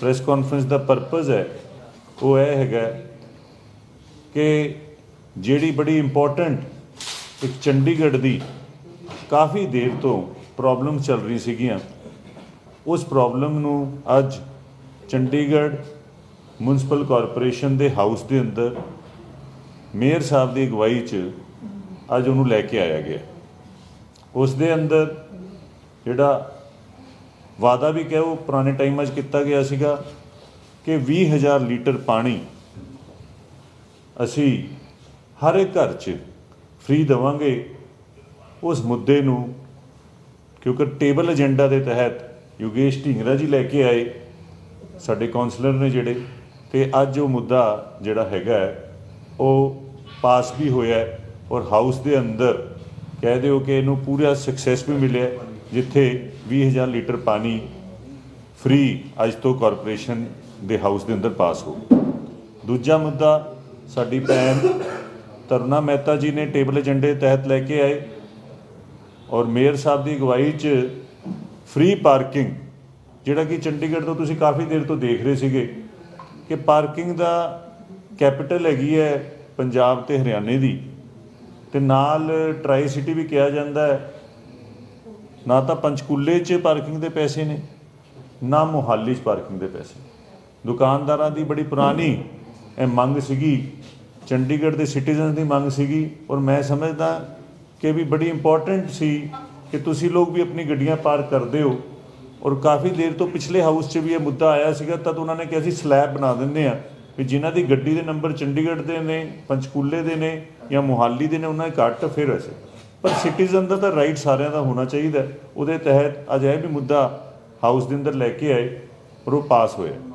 Press conference ਦਾ purpose ਹੈ, ਉਹ ਇਹ ਹੈਗਾ ਕਿ ਜਿਹੜੀ ਬੜੀ ਇੰਪੋਰਟੈਂਟ ਇੱਕ ਚੰਡੀਗੜ੍ਹ ਦੀ ਕਾਫੀ ਦੇਰ ਤੋਂ ਪ੍ਰੋਬਲਮ ਚੱਲ ਰਹੀ ਸੀਗੀਆਂ, ਉਸ ਪ੍ਰੋਬਲਮ ਨੂੰ ਅੱਜ ਚੰਡੀਗੜ੍ਹ ਮਿਊਨਿਸਪਲ ਕਾਰਪੋਰੇਸ਼ਨ ਦੇ ਹਾਊਸ ਦੇ ਅੰਦਰ ਮੇਅਰ ਸਾਹਿਬ ਦੀ ਅਗਵਾਈ 'ਚ ਅੱਜ ਉਹਨੂੰ ਲੈ ਕੇ ਆਇਆ ਗਿਆ। ਉਸ ਦੇ ਅੰਦਰ ਜਿਹੜਾ ਵਾਅਦਾ ਵੀ ਕਹੋ ਪੁਰਾਣੇ ਟਾਈਮਾਂ 'ਚ ਕੀਤਾ ਗਿਆ ਸੀਗਾ ਕਿ 20000 ਲੀਟਰ ਪਾਣੀ ਅਸੀਂ ਹਰ ਇੱਕ ਘਰ 'ਚ ਫ੍ਰੀ ਦੇਵਾਂਗੇ। ਉਸ ਮੁੱਦੇ ਨੂੰ, ਕਿਉਂਕਿ ਟੇਬਲ ਏਜੰਡਾ ਦੇ ਤਹਿਤ ਯੋਗੇਸ਼ ਢਿੰਗਰਾ ਜੀ ਲੈ ਕੇ ਆਏ, ਸਾਡੇ ਕਾਉਂਸਲਰ ਨੇ ਜਿਹੜੇ, ਤੇ ਅੱਜ ਉਹ ਮੁੱਦਾ ਜਿਹੜਾ ਹੈਗਾ ਉਹ ਪਾਸ ਵੀ ਹੋਇਆ ਔਰ ਹਾਊਸ ਦੇ ਅੰਦਰ ਕਹਿ ਦਿਓ ਕਿ ਇਹਨੂੰ ਪੂਰਾ ਸਕਸੈਸ ਵੀ ਮਿਲਿਆ ਜਿੱਥੇ 20000 ਲੀਟਰ ਪਾਣੀ ਫ੍ਰੀ ਅੱਜ ਤੋਂ ਕਾਰਪੋਰੇਸ਼ਨ ਦੇ ਹਾਊਸ ਦੇ ਅੰਦਰ ਪਾਸ ਹੋ ਦੂਜਾ ਮੁੱਦਾ, ਸਾਡੀ ਭੈਣ ਤਰੁਣਾ ਮਹਿਤਾ ਜੀ ਨੇ ਟੇਬਲ ਏਜੰਡੇ ਤਹਿਤ ਲੈ ਕੇ ਆਏ ਔਰ ਮੇਅਰ ਸਾਹਿਬ ਦੀ ਅਗਵਾਈ 'ਚ ਫ੍ਰੀ ਪਾਰਕਿੰਗ, ਜਿਹੜਾ ਕਿ ਚੰਡੀਗੜ੍ਹ ਤੋਂ ਤੁਸੀਂ ਕਾਫੀ ਦੇਰ ਤੋਂ ਦੇਖ ਰਹੇ ਸੀਗੇ ਕਿ ਪਾਰਕਿੰਗ ਦਾ ਕੈਪੀਟਲ ਹੈਗੀ ਹੈ ਪੰਜਾਬ ਤੇ ਹਰਿਆਣੇ ਦੀ ਤੇ ਨਾਲ ਟਰਾਈ ਸਿਟੀ ਵੀ ਕਿਹਾ ਜਾਂਦਾ ਹੈ ਨਾ ਤਾਂ ਪੰਚਕੂਲੇ 'ਚ ਪਾਰਕਿੰਗ ਦੇ ਪੈਸੇ ਨੇ, ਨਾ ਮੁਹਾਲੀ 'ਚ ਪਾਰਕਿੰਗ ਦੇ ਪੈਸੇ ਦੁਕਾਨਦਾਰਾਂ ਦੀ ਬੜੀ ਪੁਰਾਣੀ ਇਹ ਮੰਗ ਸੀਗੀ, ਚੰਡੀਗੜ੍ਹ ਦੇ ਸਿਟੀਜ਼ਨਸ ਦੀ ਮੰਗ ਸੀਗੀ ਔਰ ਮੈਂ ਸਮਝਦਾ ਕਿ ਵੀ ਬੜੀ ਇੰਪੋਰਟੈਂਟ ਸੀ ਕਿ ਤੁਸੀਂ ਲੋਕ ਵੀ ਆਪਣੀ ਗੱਡੀਆਂ ਪਾਰਕ ਕਰਦੇ ਹੋ। ਔਰ ਕਾਫੀ ਦੇਰ ਤੋਂ ਪਿਛਲੇ ਹਾਊਸ 'ਚ ਵੀ ਇਹ ਮੁੱਦਾ ਆਇਆ ਸੀਗਾ, ਤਦ ਉਹਨਾਂ ਨੇ ਕਿਹਾ ਸੀ ਸਲੈਬ ਬਣਾ ਦਿੰਦੇ ਆ ਵੀ ਜਿਨ੍ਹਾਂ ਦੀ ਗੱਡੀ ਦੇ ਨੰਬਰ ਚੰਡੀਗੜ੍ਹ ਦੇ ਨੇ, ਪੰਚਕੂਲੇ ਦੇ ਨੇ ਜਾਂ ਮੁਹਾਲੀ ਦੇ ਨੇ, ਉਹਨਾਂ ਦੇ ਘੱਟ ਫਿਰ ਅਸੀਂ ਪਰ ਸਿਟੀਜ਼ਨ ਦਾ ਤਾਂ ਰਾਈਟ ਸਾਰਿਆਂ ਦਾ ਹੋਣਾ ਚਾਹੀਦਾ ਉਹਦੇ ਤਹਿਤ ਅੱਜ ਇਹ ਵੀ ਮੁੱਦਾ ਹਾਊਸ ਦੇ ਅੰਦਰ ਲੈ ਕੇ ਆਏ, ਪਰ ਉਹ ਪਾਸ ਹੋਇਆ।